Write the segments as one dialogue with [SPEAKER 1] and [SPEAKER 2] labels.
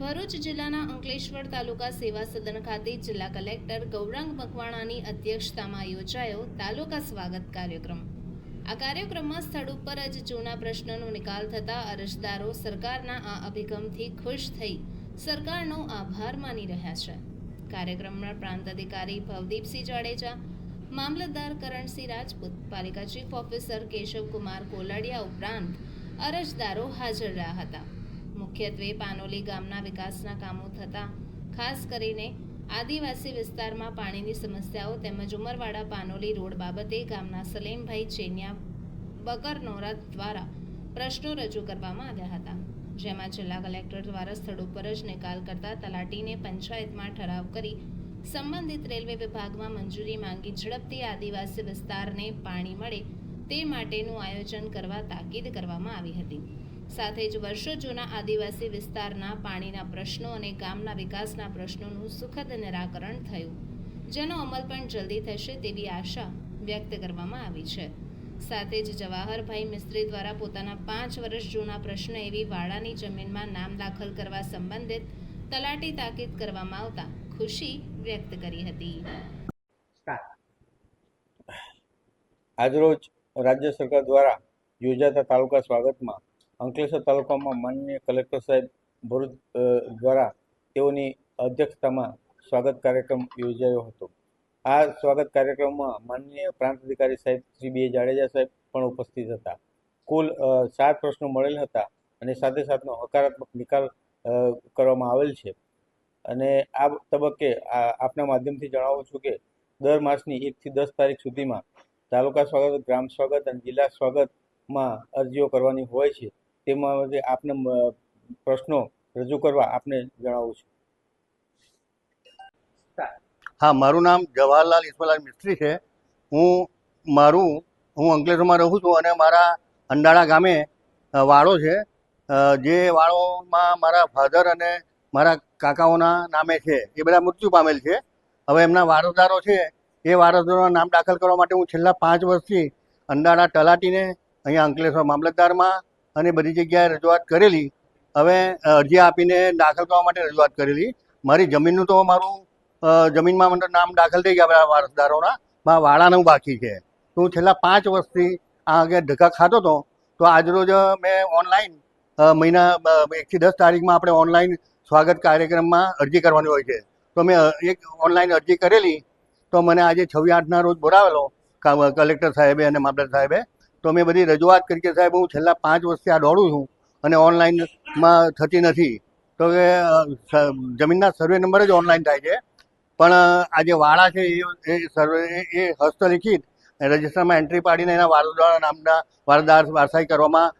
[SPEAKER 1] ભરૂચ જિલ્લાના અંકલેશ્વર તાલુકા સેવા સદન ખાતે જિલ્લા કલેક્ટર ગૌરાંગ મકવાણાની અધ્યક્ષતામાં યોજાયો તાલુકા સ્વાગત કાર્યક્રમ. આ કાર્યક્રમમાં સ્થળ ઉપર જ જૂના પ્રશ્નોનો નિકાલ થતા અરજદારો સરકારના આ અભિગમથી ખુશ થઈ સરકારનો આભાર માની રહ્યા છે. કાર્યક્રમમાં પ્રાંત અધિકારી ભવદીપસિંહ જાડેજા, મામલતદાર કરણસિંહ રાજપૂત, પાલિકા ચીફ ઓફિસર કેશવકુમાર કોલાડિયા ઉપરાંત અરજદારો હાજર રહ્યા હતા. મુખ્યત્વે પાનોલી ગામના વિકાસના કામો થતા, ખાસ કરીને આદિવાસી વિસ્તારમાં પાણીની સમસ્યાઓ તેમજ ઉમરવાડા પાનોલી રોડ બાબતે ગામના સલેમભાઈ ચેનિયા બકરનોરા દ્વારા પ્રશ્નો રજૂ કરવામાં આવ્યા હતા. જેમાં જિલ્લા કલેક્ટર દ્વારા સ્થળ ઉપર જ નિકાલ કરતા તલાટીને પંચાયતમાં ઠરાવ કરી સંબંધિત રેલવે વિભાગમાં મંજૂરી માંગી ઝડપથી આદિવાસી વિસ્તારને પાણી મળે તે માટેનું આયોજન કરવા તાકીદ કરવામાં આવી હતી. સાથે જ વર્ષો જૂના આદિવાસી વિસ્તારના પાણીના પ્રશ્નો અને ગામના વિકાસના પ્રશ્નોનું સુખદ નિરાકરણ થયું. જેનો અમલ પણ જલ્દી થશે તેવી આશા વ્યક્ત કરવામાં આવી છે. સાથે જ જવાહરભાઈ મિસ્ત્રી દ્વારા પોતાના પાંચ વર્ષ જૂના પ્રશ્ન એવી વાડાની જમીનમાં નામ દાખલ કરવા સંબંધિત તલાટી તાકીદ કરવામાં આવતા ખુશી વ્યક્ત કરી હતી.
[SPEAKER 2] આજરોજ રાજ્ય સરકાર દ્વારા યોજાતા તાલુકા સ્વાગતમાં અંકલેશ્વર તાલુકામાં માનનીય કલેક્ટર સાહેબ ભરૂચ દ્વારા તેઓની અધ્યક્ષતામાં સ્વાગત કાર્યક્રમ યોજાયો હતો. આ સ્વાગત કાર્યક્રમમાં માનનીય પ્રાંત અધિકારી સાહેબ શ્રી બી જાડેજા સાહેબ પણ ઉપસ્થિત હતા. કુલ સાત પ્રશ્નો મળેલ હતા અને સાથે સાથનો હકારાત્મક નિકાલ કરવામાં આવેલ છે. અને આ તબક્કે આપના માધ્યમથી જણાવું છું કે દર માસની એકથી દસ તારીખ સુધીમાં તાલુકા સ્વાગત, ગ્રામ સ્વાગત અને જિલ્લા સ્વાગતમાં અરજીઓ કરવાની હોય છે. તે બાબતે આપને પ્રશ્નો રજૂ કરવા આપને જણાવું છું.
[SPEAKER 3] હા, મારું નામ જવાહરલાલ ઈશ્વરલાલ મિસ્ત્રી છે. હું મારું, હું અંકલેશ્વરમાં રહું છું અને મારા અંડાળા ગામે વાડો છે. જે વાડોમાં મારા ફાધર અને મારા કાકાઓના નામે છે. એ બધા મૃત્યુ પામેલ છે. હવે એમના વારસદારો છે. એ વારસદારોના નામ દાખલ કરવા માટે હું છેલ્લા પાંચ વર્ષથી અંડાળા તલાટીને અહીંયા અંકલેશ્વર મામલતદારમાં અને બધી જગ્યાએ રજૂઆત કરેલી. હવે અરજી આપીને દાખલ કરવા માટે રજૂઆત કરેલી. મારી જમીનનું તો મારું જમીનમાં મને નામ દાખલ થઈ ગયા બધા વારસદારોના. મારા વાળાનું બાકી છે. હું છેલ્લા પાંચ વર્ષથી આ આગળ ધક્કા ખાતો હતો. તો આજરોજ મેં ઓનલાઈન મહિના એકથી દસ તારીખમાં આપણે ઓનલાઈન સ્વાગત કાર્યક્રમમાં અરજી કરવાની હોય છે. તો મેં એક ઓનલાઈન અરજી કરેલી. તો મને આજે છવ્વી આઠના રોજ બોલાવેલો કલેક્ટર સાહેબે અને મામલતદાર સાહેબે. તો મેં બધી રજૂઆત કરી કે સાહેબ, હું છેલ્લા પાંચ વર્ષથી આ દોડું છું અને ઓનલાઈનમાં થતી નથી. તો કે જમીનના સર્વે નંબર જ ઓનલાઈન થાય છે. પણ આ જે વાળા છે એ એ સર્વે, એ- એ હસ્તલિખિત રજિસ્ટરમાં એન્ટ્રી પાડીને એના વારસદાર નામના વારદાર વારસાઈ કરવામાં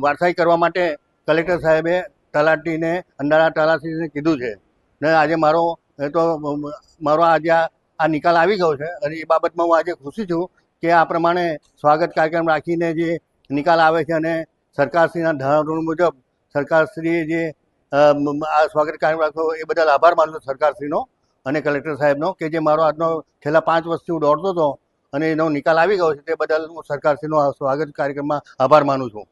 [SPEAKER 3] વારસાઈ કરવા માટે કલેક્ટર સાહેબે તલાટીને અંડાળા તલાટીને કીધું છે. ને આજે મારો, એ તો મારો આજે આ નિકાલ આવી ગયો છે અને એ બાબતમાં હું આજે ખુશી છું કે આ પ્રમાણે સ્વાગત કાર્યક્રમ રાખીને જે નિકાલ આવે છે અને સરકારશ્રીના ધોરણ મુજબ સરકારશ્રીએ જે આ સ્વાગત કાર્યક્રમ રાખ્યો એ બદલ આભાર માનું છું સરકારશ્રીનો અને કલેક્ટર સાહેબનો કે જે મારો આજનો છેલ્લા પાંચ વર્ષથી હું દોડતો હતો અને એનો નિકાલ આવી ગયો છે તે બદલ હું સરકારશ્રીનો સ્વાગત કાર્યક્રમમાં આભાર માનું છું.